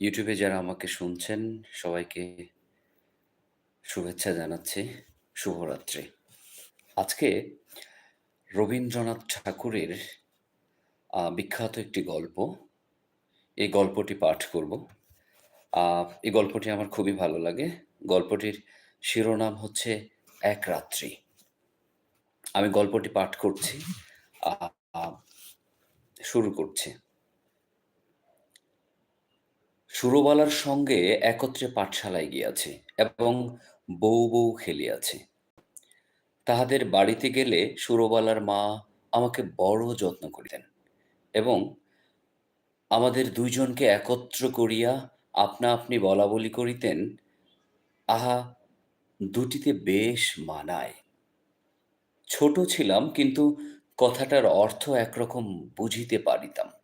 ইউটিউবে যারা আমাকে শুনছেন, সবাইকে শুভেচ্ছা জানাচ্ছি। শুভরাত্রি। আজকে রবীন্দ্রনাথ ঠাকুরের বিখ্যাত একটি গল্প। এই গল্পটি পাঠ করব। এই গল্পটি আমার খুবই ভালো লাগে। গল্পটির শিরোনাম হচ্ছে এক রাত্রি আমি গল্পটি পাঠ করছি। শুরু করছি। সুরবালার সঙ্গে একত্রে পাঠশালায় গিয়াছে এবং বউ বউ খেলিয়াছে। তাহাদের বাড়িতে গেলে সুরবালার মা আমাকে বড় যত্ন করিতেন এবং আমাদের দুইজনকে একত্র করিয়া আপনা আপনি বলা বলি করিতেন, আহা, দুটিতে বেশ মানায়। ছোট ছিলাম, কিন্তু কথাটার অর্থ একরকম বুঝিতে পারিতাম।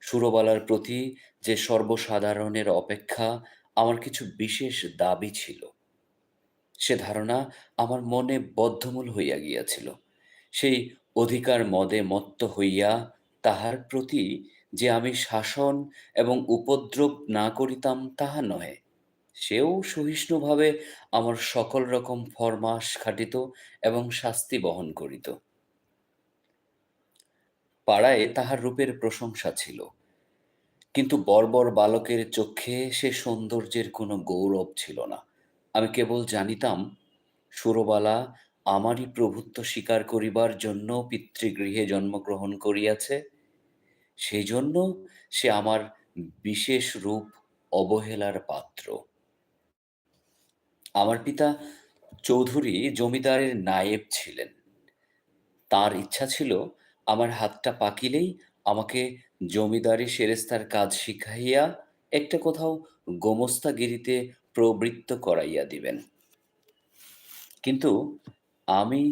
সুরবালার প্রতি যে সর্বসাধারণের অপেক্ষা আমার কিছু বিশেষ দাবি ছিল। সে ধারণা আমার মনে বদ্ধমূল হইয়া গিয়াছিল। সেই অধিকার মদে মত্ত হইয়া তাহার প্রতি যে আমি শাসন এবং উপদ্রব না করিতাম তাহা নহে। সেও সহিষ্ণুভাবে আমার সকল রকম ফরমাস খাটিত এবং শাস্তি বহন করিত। পাড়ায় তাহার রূপের প্রশংসা ছিল। কিন্তু বর্বর বালকের চক্ষে সে সৌন্দর্যের কোনো গৌরব ছিল না। আমি কেবল জানিতাম, সুরবালা আমারই প্রভুত্ব স্বীকার করিবার জন্য পিতৃগৃহে জন্মগ্রহণ করিয়াছে। সেই জন্য সে আমার বিশেষ রূপ অবহেলার পাত্র। আমার পিতা চৌধুরী জমিদারের নায়েব ছিলেন। তার ইচ্ছা ছিল আমার হাতটা পাকিলেই আমাকে জমিদারি সেরেস্তার কাজ শিখাইয়া একটা কোথাও গোমস্তাগিরিতে প্রবৃত্ত করাইয়া দিবেন। কিন্তু আমি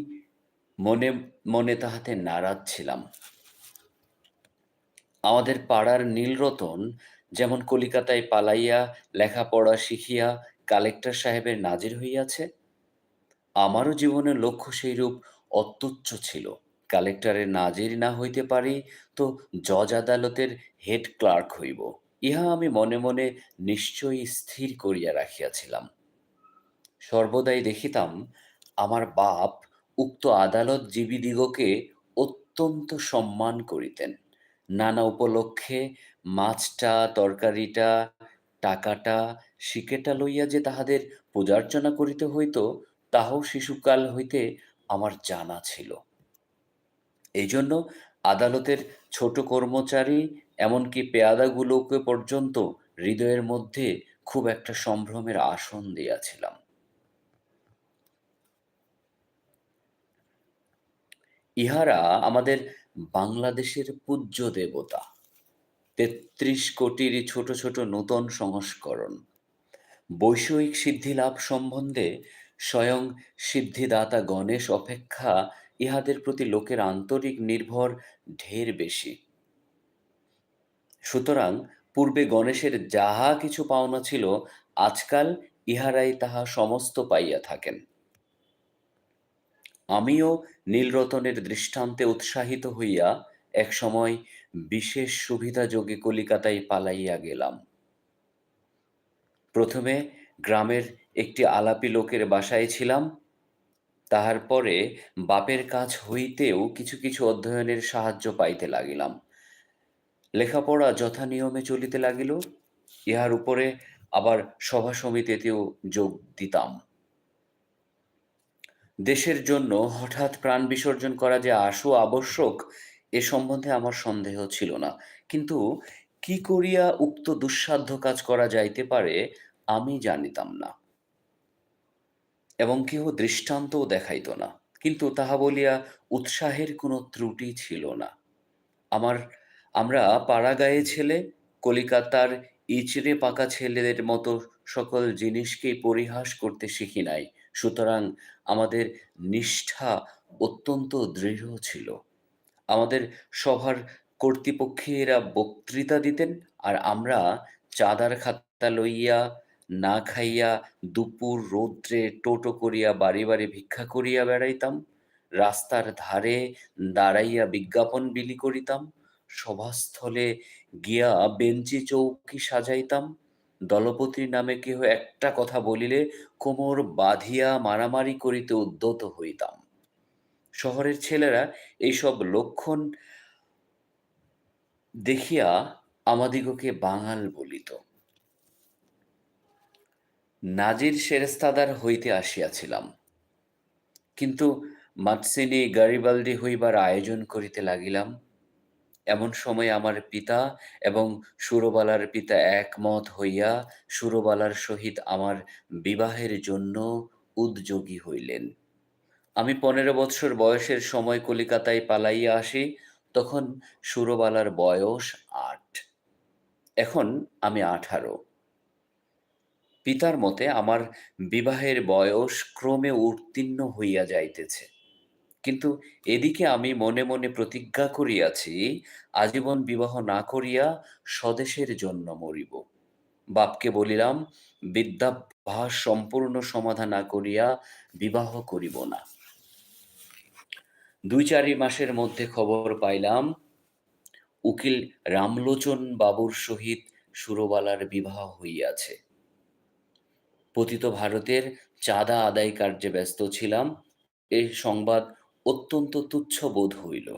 মনে মনে তাহাতে নারাজ ছিলাম। আমাদের পাড়ার নীলরতন যেমন কলিকাতায় পালাইয়া লেখাপড়া শিখিয়া কালেক্টর সাহেবের নাজির হইয়াছে, আমারও জীবনের লক্ষ্য সেইরূপ অত্যুচ্চ ছিল। কালেক্টরের নাজির না হইতে পারি, তো জজ আদালতের হেড ক্লার্ক হইব। ইহা আমি মনে মনে নিশ্চয়ই স্থির করিয়া রাখিয়াছিলাম। সর্বদাই দেখিতাম, আমার বাপ উক্ত আদালত জীবীদিগকে অত্যন্ত সম্মান করিতেন। নানা উপলক্ষে মাছটা, তরকারিটা, টাকাটা, শিকেটা লইয়া যে তাহাদের পূজার্চনা করিতে হইত, তাহাও শিশুকাল হইতে আমার জানা ছিল। এই জন্য আদালতের ছোট কর্মচারী এমনকি পেয়াদাগুলোকে পর্যন্ত হৃদয়ের মধ্যে খুব একটা সম্ভ্রমের আসন দিয়াছিলাম। ইহারা আমাদের বাংলাদেশের পূজ্য দেবতা। তেত্রিশ কোটির ছোট ছোট নূতন সংস্করণ। বৈষয়িক সিদ্ধিলাভ সম্বন্ধে স্বয়ং সিদ্ধিদাতা গণেশ অপেক্ষা ইহাদের প্রতি লোকের আন্তরিক নির্ভর ঢের বেশি। সুতরাং পূর্বে গণেশের যাহা কিছু পাওনা ছিল, আজকাল ইহারাই তাহা সমস্ত পাইয়া থাকেন। আমিও নীলরতনের দৃষ্টান্তে উৎসাহিত হইয়া একসময় বিশেষ সুবিধাযোগে কলিকাতায় পালাইয়া গেলাম। প্রথমে গ্রামের একটি আলাপি লোকের বাসায় ছিলাম তাহার পরে বাপের কাছ হইতেও কিছু কিছু অধ্যয়নের সাহায্য পাইতে লাগিলাম। লেখাপড়া যথানিয়মে চলিতে লাগিল, ইহার উপরে আবার সভা সমিতিতেও যোগ দিতাম। দেশের জন্য হঠাৎ প্রাণ বিসর্জন করা যে আশু আবশ্যক, এ সম্বন্ধে আমার সন্দেহ ছিল না। কিন্তু কি করিয়া উক্ত দুঃসাধ্য কাজ করা যাইতে পারে, আমি জানিতাম না। এবং কেহ দৃষ্টান্তও দেখাইত না। কিন্তু তাহা বলিয়া উৎসাহের কোনো ত্রুটি ছিল না। আমার, আমরা পাড়াগাঁয়ে ছেলে, কলিকাতার ইচড়ে পাকা ছেলেদের মতো সকল জিনিসকেই পরিহাস করতে শিখি নাই। সুতরাং আমাদের নিষ্ঠা অত্যন্ত দৃঢ় ছিল। আমাদের সভার কর্তৃপক্ষেরা বক্তৃতা দিতেন আর আমরা চাঁদার খাতা লইয়া না খাইয়া দুপুর রৌদ্রে টোটো করিয়া বাড়ি বাড়ি ভিক্ষা করিয়া বেড়াইতাম, রাস্তার ধারে দাঁড়াইয়া বিজ্ঞাপন বিলি করিতাম, সভাস্থলে গিয়া বেঞ্চি চৌকি সাজাইতাম দলপতির নামে কেহ একটা কথা বলিলে কোমর বাঁধিয়া মারামারি করিতে উদ্যত হইতাম। শহরের ছেলেরা এইসব লক্ষণ দেখিয়া আমাদিগকে বাঙাল বলিত। নাজির সেরেস্তাদার হইতে আসিয়াছিলাম। কিন্তু মাতসিনি গারিবালদি হইবার আয়োজন করিতে লাগিলাম। এমন সময় আমার পিতা এবং সুরবালার পিতা একমত হইয়া সুরবালার সহিত আমার বিবাহের জন্য উদ্যোগী হইলেন। আমি পনেরো বৎসর বয়সের সময় কলিকাতায় পালাইয়া আসি, তখন সুরবালার বয়স আট। এখন আমি আঠারো। পিতার মতে আমার বিবাহের বয়স ক্রমে উত্তীর্ণ হইয়া যাইতেছে। কিন্তু এদিকে আমি মনে মনে প্রতিজ্ঞা করিয়াছি, আজীবন বিবাহ না করিয়া স্বদেশের জন্য মরিব। বাপকে বলিলাম বিদ্যাভ্যাস সম্পূর্ণ সমাধান না করিয়া বিবাহ করিব না। দুই চারি মাসের মধ্যে খবর পাইলাম, উকিল রামলোচন বাবুর সহিত সুরবালার বিবাহ হইয়াছে। পতিত ভারতের চাঁদা আদায় কার্যে ব্যস্ত ছিলাম। এই সংবাদ অত্যন্ত তুচ্ছ বোধ হইল।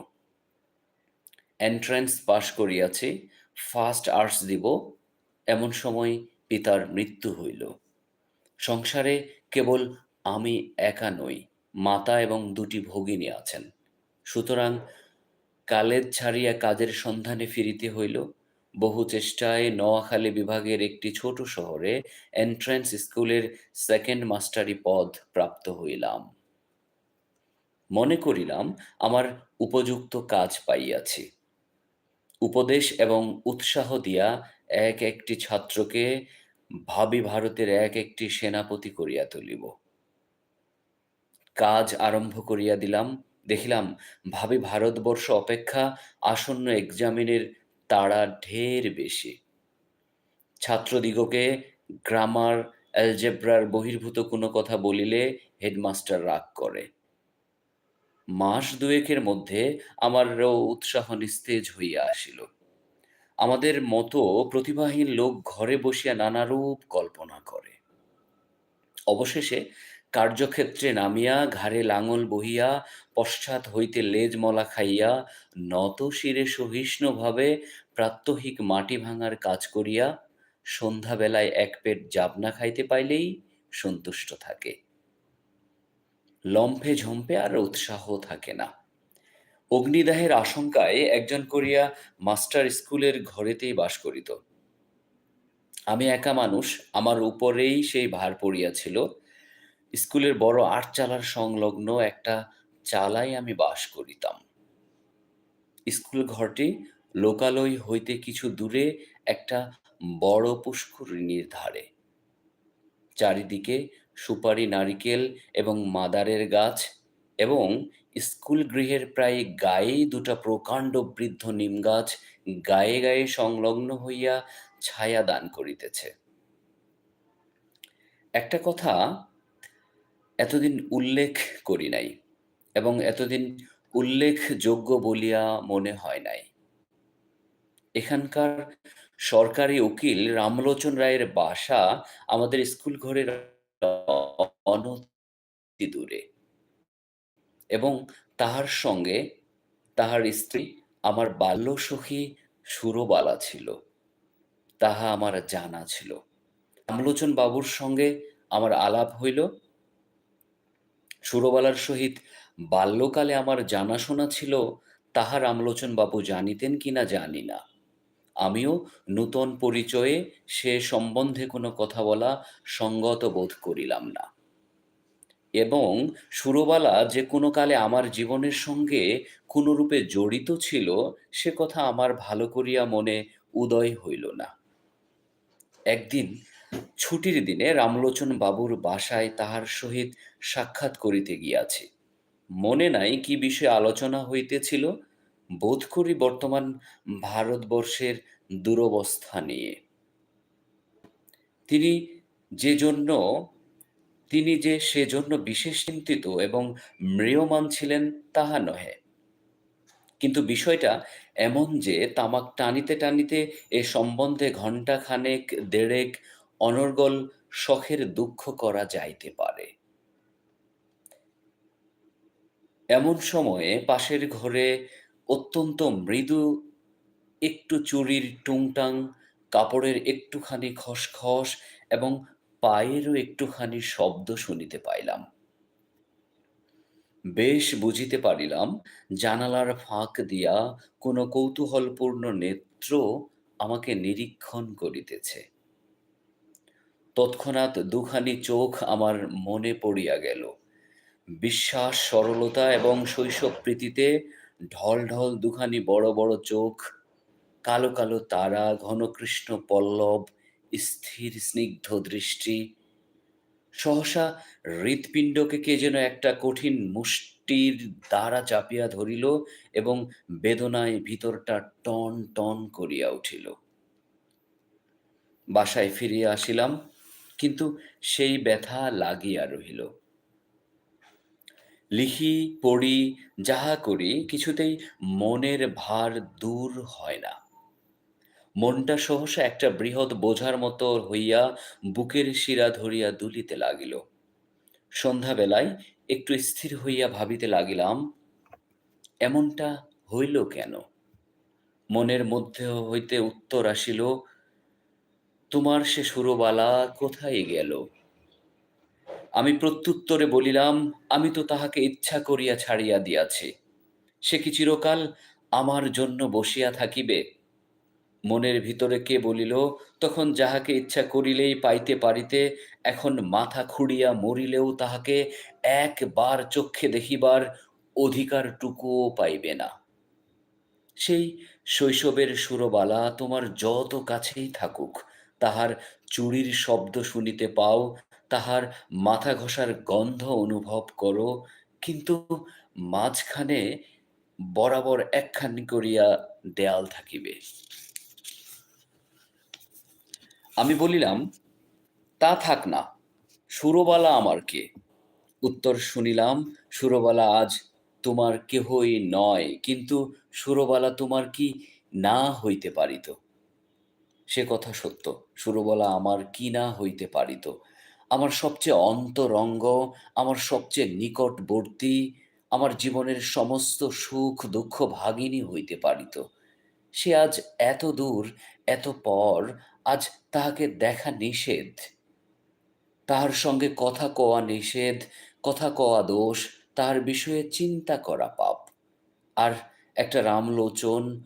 এন্ট্রান্স পাশ করিয়াছি ফার্স্ট আর্টস দিব, এমন সময় পিতার মৃত্যু হইল। সংসারে কেবল আমি একা নই, মাতা এবং দুটি ভগিনী আছেন। সুতরাং কালেজ ছাড়িয়া কাজের সন্ধানে ফিরিতে হইল বহু চেষ্টায় নোয়াখালী বিভাগের একটি ছোট শহরে এন্ট্রান্স স্কুলের সেকেন্ড মাস্টারি পদ প্রাপ্ত হইলাম। মনে করিলাম, আমার উপযুক্ত কাজ পাইয়াছি। উপদেশ এবং উৎসাহ দিয়া এক একটি ছাত্রকে ভাবি ভারতের এক একটি সেনাপতি করিয়া তুলিব। কাজ আরম্ভ করিয়া দিলাম, দেখিলাম ভাবি ভারতবর্ষ অপেক্ষা আসন্ন এক্সামিনের তাড়া ঢের বেশি। ছাত্রদিগকে গ্রামার, অ্যালজেব্রার বহির্ভূত কোনো কথা বলিলে হেডমাস্টার রাগ করে। মাস দুয়েকের মধ্যে আমারও উৎসাহ নিস্তেজ হইয়া আসিল। আমাদের মতো প্রতিভাহীন লোক ঘরে বসিয়া নানারূপ কল্পনা করে। অবশেষে কার্যক্ষেত্রে নামিয়া, ঘাড়ে লাঙল বহিয়া, পশ্চাৎ হইতে লেজ মলা খাইয়া, নত শিরে সহিষ্ণুভাবে প্রাত্যহিক মাটি ভাঙার কাজ করিয়া, সন্ধ্যাবেলায় এক পেট জাবনা খাইতে পাইলেই সন্তুষ্ট থাকে। লম্ফে ঝম্পে আর উৎসাহ থাকে না। অগ্নিদাহের আশঙ্কায় একজন করিয়া মাস্টার স্কুলের ঘরেতেই বাস করিত। আমি একা মানুষ, আমার উপরেই সেই ভার পড়িয়াছিল। স্কুলের বড় আট চালার সংলগ্ন একটা চালায় আমি বাস করিতাম। স্কুল ঘরটি লোকালয় হইতে কিছু দূরে একটা বড় পুষ্করিণীর ধারে। চারিদিকে সুপারি নারিকেল এবং মাদারের গাছ এবং স্কুল গৃহের প্রায় গায়েই দুটা প্রকাণ্ড বৃদ্ধ নিম গাছ গায়ে গায়ে সংলগ্ন হইয়া ছায়া দান করিতেছে। একটা কথা এতদিন উল্লেখ করি নাই এবং এতদিন উল্লেখযোগ্য বলিয়া মনে হয় নাই। এখানকার সরকারি উকিল রামলোচন রায়ের বাসা আমাদের স্কুল ঘরের অনতি দূরে এবং তাহার সঙ্গে তাহার স্ত্রী, আমার বাল্যসখী সুরবালা ছিল। তাহা আমার জানা ছিল। রামলোচন বাবুর সঙ্গে আমার আলাপ হইল। সুরবালার সহিত বাল্যকালে আমার জানাশোনা ছিল, তাহার রামলোচন বাবু জানিতেন কিনা জানি না। আমিও নূতন পরিচয়ে সে সম্বন্ধে কোনো কথা বলা সঙ্গত বোধ করিলাম না। এবং সুরবালা যে কোনো কালে আমার জীবনের সঙ্গে কোনো রূপে জড়িত ছিল, সে কথা আমার ভালো করিয়া মনে উদয় হইল না। একদিন ছুটির দিনে রামলোচন বাবুর বাসায় তাহার সহিত সাক্ষাৎ করিতে গিয়াছি। মনে নাই কি বিষয়ে আলোচনা হইতেছিল বোধ করি বর্তমান ভারতবর্ষের দুরবস্থা নিয়ে। তিনি যে জন্য তিনি যে সেজন্য বিশেষ চিন্তিত এবং ম্রিয়মান ছিলেন তাহা নহে। কিন্তু বিষয়টা এমন যে তামাক টানিতে, টানিতে এ সম্বন্ধে ঘণ্টাখানেক দেড়েক অনর্গল শখের দুঃখ করা যাইতে পারে। এমন সময়ে পাশের ঘরে অত্যন্ত মৃদু একটু চুরির টুংটাং, কাপড়ের একটুখানি খসখস এবং পায়েরও একটুখানি শব্দ শুনিতে পাইলাম। বেশ বুঝিতে পারিলাম জানালার ফাঁক দিয়া কোনো কৌতূহলপূর্ণ নেত্র আমাকে নিরীক্ষণ করিতেছে। তৎক্ষণাৎ দুখানি চোখ আমার মনে পড়িয়া গেল। বিশ্বাস, সরলতা এবং শৈশবপ্রীতিতে ঢল, ঢল দুখানি বড়, বড় চোখ, কালো, কালো তারা, ঘনকৃষ্ণ পল্লব, স্থির স্নিগ্ধ দৃষ্টি। সহসা হৃৎপিণ্ডকে কে যেন একটা কঠিন মুষ্টির দ্বারা চাপিয়া ধরিল এবং বেদনায় ভিতরটা টন, টন করিয়া উঠিল। বাসায় ফিরিয়া আসিলাম, কিন্তু সেই ব্যথা লাগিয়া রহিল। লিখি, পড়ি, যাহা করি কিছুতেই মনের ভার দূর হয় না। মনটা সহসা একটা বৃহৎ বোঝার মতো হইয়া বুকের শিরা ধরিয়া দুলিতে লাগিল। সন্ধ্যাবেলায় একটু স্থির হইয়া ভাবিতে লাগিলাম, এমনটা হইল কেন? মনের মধ্যে হইতে উত্তর আসিল, তোমার সে সুরবালা কোথায় গেল? আমি প্রত্যুত্তরে বলিলাম, আমি তো তাহাকে ইচ্ছা করিয়া ছাড়িয়া দিয়াছি। সে কি চিরকাল আমার জন্য বসিয়া থাকিবে? মনের ভিতরে কে বলিল, তখন যাহাকে ইচ্ছা করিলেই পাইতে পারিতে, এখন মাথা খুঁড়িয়া মরিলেও তাহাকে একবার চক্ষে দেখিবার অধিকারটুকুও পাইবে না। সেই শৈশবের সুরবালা তোমার যত কাছেই থাকুক, তাহার চুড়ির শব্দ শুনিতে পাও, তাহার মাথা ঘষার গন্ধ অনুভব করো, কিন্তু মাঝখানে বরাবর একখানি করিয়া দেয়াল থাকিবে। আমি বলিলাম, তা থাক না, সুরবালা আমার কে? উত্তর শুনিলাম, সুরবালা আজ তোমার কেহই নয়, কিন্তু সুরবালা তোমার কি না হইতে পারিত? সে কথা সত্য, সুরবালা আমার কি না হইতে পারিত? আমার সবচেয়ে অন্তরঙ্গ, আমার সবচেয়ে নিকটবর্তী, আমার জীবনের সমস্ত সুখ দুঃখ ভাগিনী হইতে পারিত। সে আজ এত দূর, এত পর, আজ তাহাকে দেখা নিষেধ। তাহার সঙ্গে কথা কওয়া নিষেধ, কথা কওয়া দোষ, তাহার বিষয়ে চিন্তা করা পাপ। আর একটা রামলোচন,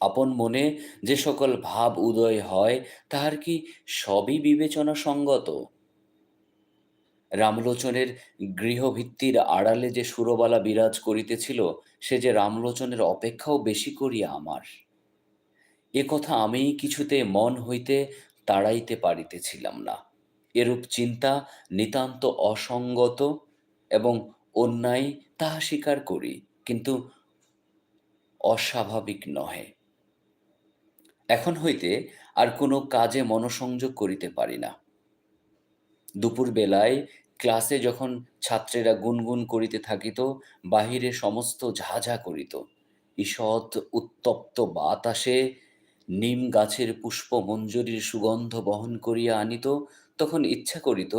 আপন মনে যে সকল ভাব উদয় হয়, তাহার কি সবই বিবেচনা সঙ্গত? রামলোচনের গৃহভিত্তির আড়ালে যে সুরবালা বিরাজ করিতেছিল, সে যে রামলোচনের অপেক্ষাও বেশি করিয়া আমার। এ কথা আমি কিছুতে মন হইতে তাড়াইতে পারিতেছিলাম না। এরূপ চিন্তা নিতান্ত অসঙ্গত এবং অন্যায় তাহা স্বীকার করি, কিন্তু অস্বাভাবিক নহে। এখন হইতে আর কোনো কাজে মনোসংযোগ করিতে পারি না। দুপুরবেলায় ক্লাসে যখন ছাত্রেরা গুনগুন করিতে থাকিত, বাহিরে সমস্ত ঝা, ঝা করিত। ঈষৎ উত্তপ্ত বাতাসে নিম গাছের পুষ্পমঞ্জরীর সুগন্ধ বহন করিয়া আনিত, তখন ইচ্ছা করিত,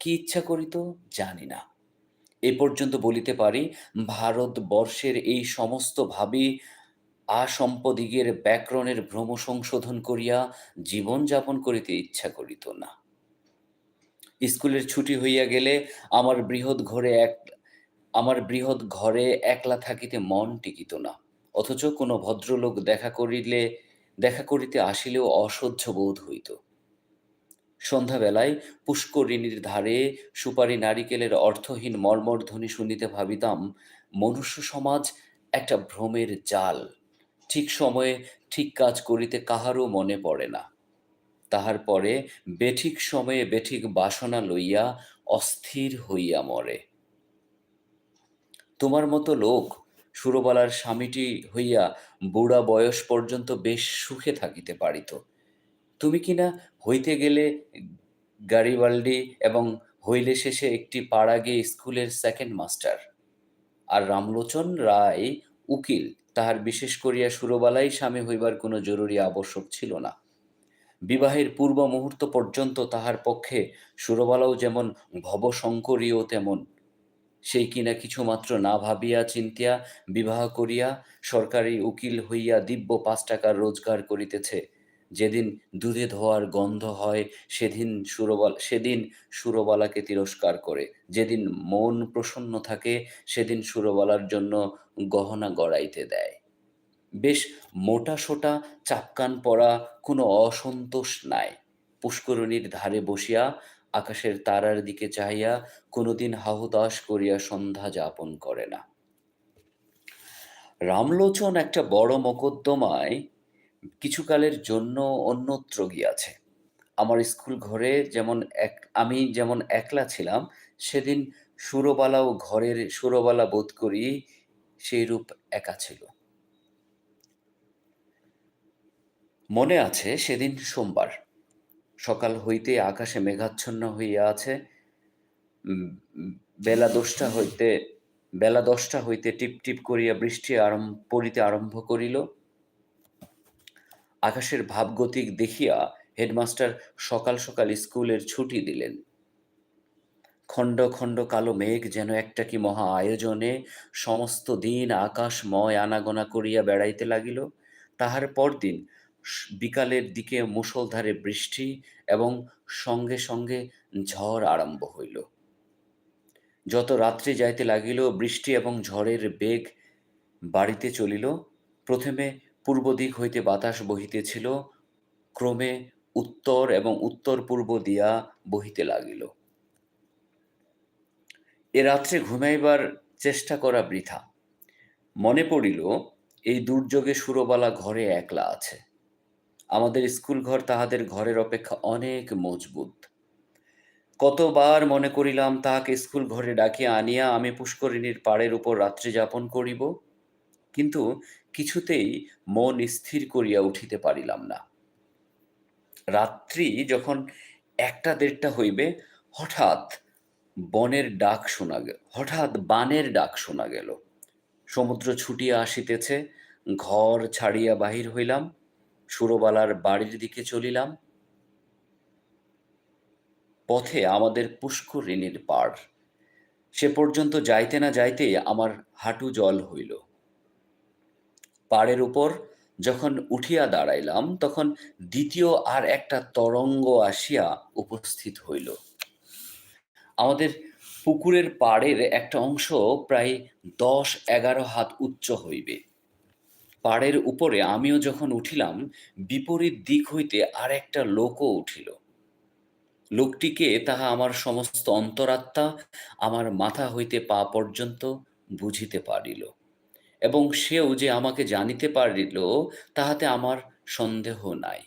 কি ইচ্ছা করিত জানি না। এ পর্যন্ত বলিতে পারি, ভারতবর্ষের এই সমস্ত ভাবী আসম্পদিগের ব্যাকরণের ভ্রম সংশোধন করিয়া জীবন যাপন করিতে ইচ্ছা করিত না। স্কুলের ছুটি হইয়া গেলে আমার বৃহৎ ঘরে এক আমার বৃহৎ ঘরে একলা থাকিতে মন টিকিত না। অথচ কোনো ভদ্রলোক দেখা করিলে দেখা করিতে আসিলেও অসহ্য বোধ হইত। সন্ধ্যাবেলায় পুষ্করিণীর ধারে সুপারি নারিকেলের অর্থহীন মর্মর ধ্বনি শুনিতে ভাবিতাম, মনুষ্য সমাজ একটা ভ্রমের জাল, ঠিক সময়ে ঠিক কাজ করিতে কাহারও মনে পড়ে না। তাহার পরে বেঠিক সময়ে বেঠিক বাসনা লইয়া অস্থির হইয়া মরে। তোমার মতো লোক সুরবালার স্বামীটি হইয়া বুড়া বয়স পর্যন্ত বেশ সুখে থাকিতে পারিত। তুমি কিনা হইতে গেলে গারিবাল্ডি এবং হইলে শেষে একটি পাড়া গিয়ে স্কুলের সেকেন্ড মাস্টার আর রামলোচন রায় উকিল তাহার বিশেষ করিয়া সুরবালাই স্বামী হইবার কোনো জরুরি আবশ্যক ছিল না। বিবাহের পূর্ব মুহূর্ত পর্যন্ত তাহার পক্ষে সুরবালাও যেমন ভবশঙ্করীও তেমন। সেই কিনা কিছুমাত্র না ভাবিয়া চিন্তিয়া বিবাহ করিয়া সরকারি উকিল হইয়া দিব্য পাঁচ টাকার রোজগার করিতেছে। যেদিন দুধে ধোয়ার গন্ধ হয়, সেদিন সুরবাল, সেদিন সুরবালাকে তিরস্কার করে। যেদিন মন প্রসন্ন থাকে, সেদিন সুরবালার জন্য গহনা গড়াইতে দেয়। বেশ মোটা সোটা, চাপকান পরা, কোনো অসন্তোষ নাই। পুষ্করিণীর ধারে বসিয়া, আকাশের তারার দিকে চাহিয়া, কোনোদিন হাহুতাশ করিয়া সন্ধ্যা যাপন করে না। রামলোচন একটা বড় মোকদ্দমায় কিছুকালের জন্য অন্যত্র গিয়াছে। আমার স্কুল ঘরে যেমন এক, আমি যেমন একলা ছিলাম, সেদিন সুরবালাও ঘরের সুরবালা বোধ করি সেইরূপ একা ছিল। মনে আছে সেদিন সোমবার। সকাল হইতে আকাশে মেঘাচ্ছন্ন হইয়া আছে। বেলা দশটা হইতে, বেলা দশটা হইতে টিপ টিপ করিয়া বৃষ্টি আরম্ভ, পড়িতে আরম্ভ করিল। আকাশের ভাবগতিক দেখিয়া হেডমাস্টার সকাল সকাল স্কুলের ছুটি দিলেন। খণ্ড খণ্ড কালো মেঘ যেন একটা কি মহা আয়োজনে সমস্ত দিন আকাশময় আনাগোনা করিয়া বেড়াইতে লাগিল। তাহার পরদিন বিকালের দিকে মুষলধারে বৃষ্টি এবং সঙ্গে সঙ্গে ঝড় আরম্ভ হইল। যত রাত্রি যাইতে লাগিল, বৃষ্টি এবং ঝড়ের বেগ বাড়িতে চলিল। প্রথমে পূর্ব দিক হইতে বাতাস বহিতেছিল, ক্রমে উত্তর এবং উত্তর পূর্ব দিয়া বহিতে লাগিল। এ রাত্রে ঘুমাইবার চেষ্টা করা বৃথা। মনে পড়িল, এই দুর্যোগে সুরবালা ঘরে একলা আছে। আমাদের স্কুল ঘর তাহাদের ঘরের অপেক্ষা অনেক মজবুত। কতবার মনে করিলাম, তাহাকে স্কুল ঘরে ডাকিয়া আনিয়া আমি পুষ্করিণীর পাড়ের উপর রাত্রি যাপন করিব। কিন্তু কিছুতেই মন স্থির করিয়া উঠিতে পারিলাম না। রাত্রি যখন একটা দেড়টা হইবে, হঠাৎ বনের ডাক শোনা গেল হঠাৎ বানের ডাক শোনা গেল। সমুদ্র ছুটিয়া আসিতেছে, ঘর ছাড়িয়া বাহির হইলাম, সুরবালার বাড়ির দিকে চলিলাম। পথে আমাদের পুষ্করিণীর পাড়। সে পর্যন্ত যাইতে না যাইতে আমার হাঁটু জল হইল। পাড়ের উপর যখন উঠিয়া দাঁড়াইলাম, তখন দ্বিতীয় আর একটা তরঙ্গ আসিয়া উপস্থিত হইল। আমাদের পুকুরের পাড়ের একটা অংশ প্রায় দশ এগারো হাত উচ্চ হইবে। পাড়ের উপরে আমিও যখন উঠিলাম, বিপরীত দিক হইতে আর একটা লোকও উঠিল। লোকটিকে তাহা আমার সমস্ত অন্তরাত্মা, আমার মাথা হইতে পা পর্যন্ত বুঝিতে পারিল। এবং সেও যে আমাকে জানিতে পারিল, তাহাতে আমার সন্দেহ নাই।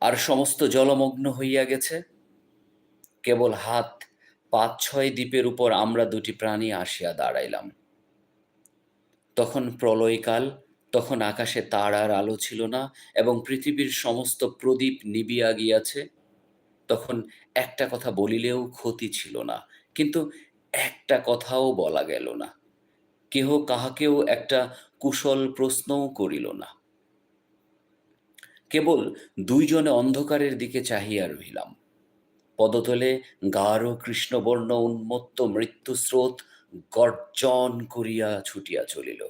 আর সমস্ত জলমগ্ন হইয়া গেছে। কেবল হাত, পাঁচ, ছয় দ্বীপের উপর আমরা দুটি প্রাণী আসিয়া দাঁড়াইলাম। তখন প্রলয়কাল, তখন আকাশে তারার আলো ছিল না এবং পৃথিবীর সমস্ত প্রদীপ নিবিয়া গিয়াছে। তখন একটা কথা বলিলেও ক্ষতি ছিল না, কিন্তু একটা কথাও বলা গেল না। কেহ কাহাকেও একটা কুশল প্রশ্নও করিল না। কেবল দুইজনে অন্ধকারের দিকে চাহিয়া রহিলাম। পদতলে গাঢ় কৃষ্ণবর্ণ উন্মত্ত মৃত্যুস্রোত গর্জন করিয়া ছুটিয়া চলিল।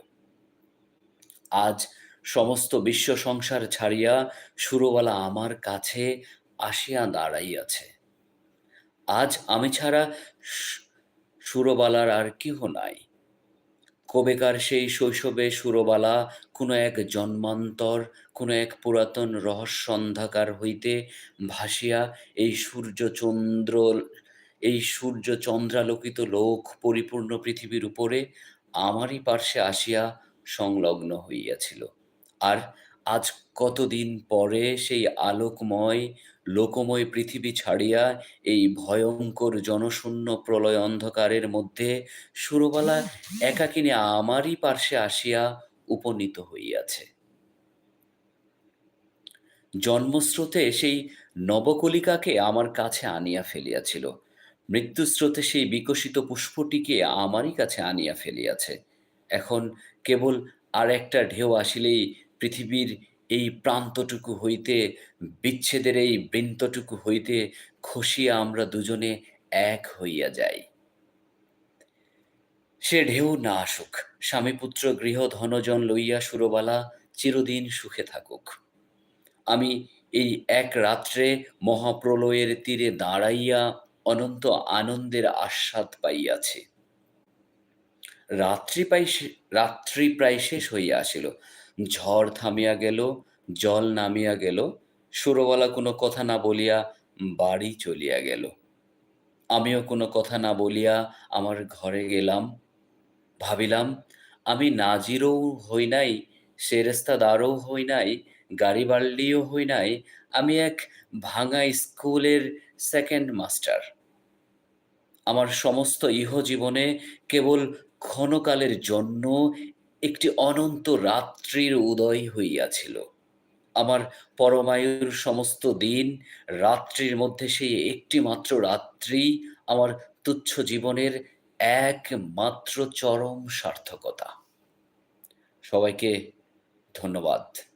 আজ সমস্ত বিশ্ব সংসার ছাড়িয়া সুরবালা আমার কাছে আসিয়া দাঁড়াইয়াছে। আজ আমি ছাড়া সুরবালার আর কেহ নাই। কবেকার সেই শৈশবে সুরবালা কোনো এক জন্মান্তর কোনো এক পুরাতন রহস্য অন্ধকার হইতে ভাসিয়া এই সূর্যচন্দ্র এই সূর্য চন্দ্রালোকিত লোক পরিপূর্ণ পৃথিবীর উপরে আমারই পার্শ্বে আসিয়া সংলগ্ন হইয়াছিল। আর আজ কতদিন পরে সেই আলোকময়, লোকময় পৃথিবী ছাড়িয়া এই ভয়ঙ্কর জনশূন্য প্রলয় অন্ধকারের মধ্যে সুরবালা একাকিনী আমারই পার্শ্বে আসিয়া উপনীত হইয়াছে। জন্মস্রোতে সেই নবকলিকাকে আমার কাছে আনিয়া ফেলিয়াছিল। মৃত্যুস্রোতে সেই বিকশিত পুষ্পটিকে আমারই কাছে আনিয়া ফেলিয়াছে। এখন কেবল আর একটা ঢেউ আসিলেই পৃথিবীর এই প্রান্তটুকু হইতে, বিচ্ছেদের এই বৃন্তটুকু হইতে খসিয়া আমরা দুজনে এক হইয়া যাই। সে ঢেউ না আসুক, স্বামীপুত্র গৃহ ধনজন লইয়া সুরবালা চিরদিন সুখে থাকুক। আমি এই এক রাত্রে মহাপ্রলয়ের তীরে দাঁড়াইয়া অনন্ত আনন্দের আস্বাদ পাইয়াছি। রাত্রি পাই রাত্রি প্রায় শেষ হইয়া আসিল। ঝড় থামিয়া গেল, জল নামিয়া গেল। সুরবালা কোনো কথা না বলিয়া বাড়ি চলিয়া গেল। আমিও কোনো কথা না বলিয়া আমার ঘরে গেলাম। ভাবিলাম, আমি নাজিরও হই নাই, সেরেস্তাদারও হই নাই, গারিবাল্ডিও হই নাই, আমি এক ভাঙা স্কুলের সেকেন্ড মাস্টার। আমার সমস্ত ইহজীবনে কেবল ক্ষণকালের জন্য একটি অনন্ত রাত্রির উদয় হইয়াছিল। আমার পরমায়ুর সমস্ত দিন, রাত্রির মধ্যে সেই একটি মাত্র রাত্রি আমার তুচ্ছ জীবনের একমাত্র চরম সার্থকতা। সবাইকে ধন্যবাদ।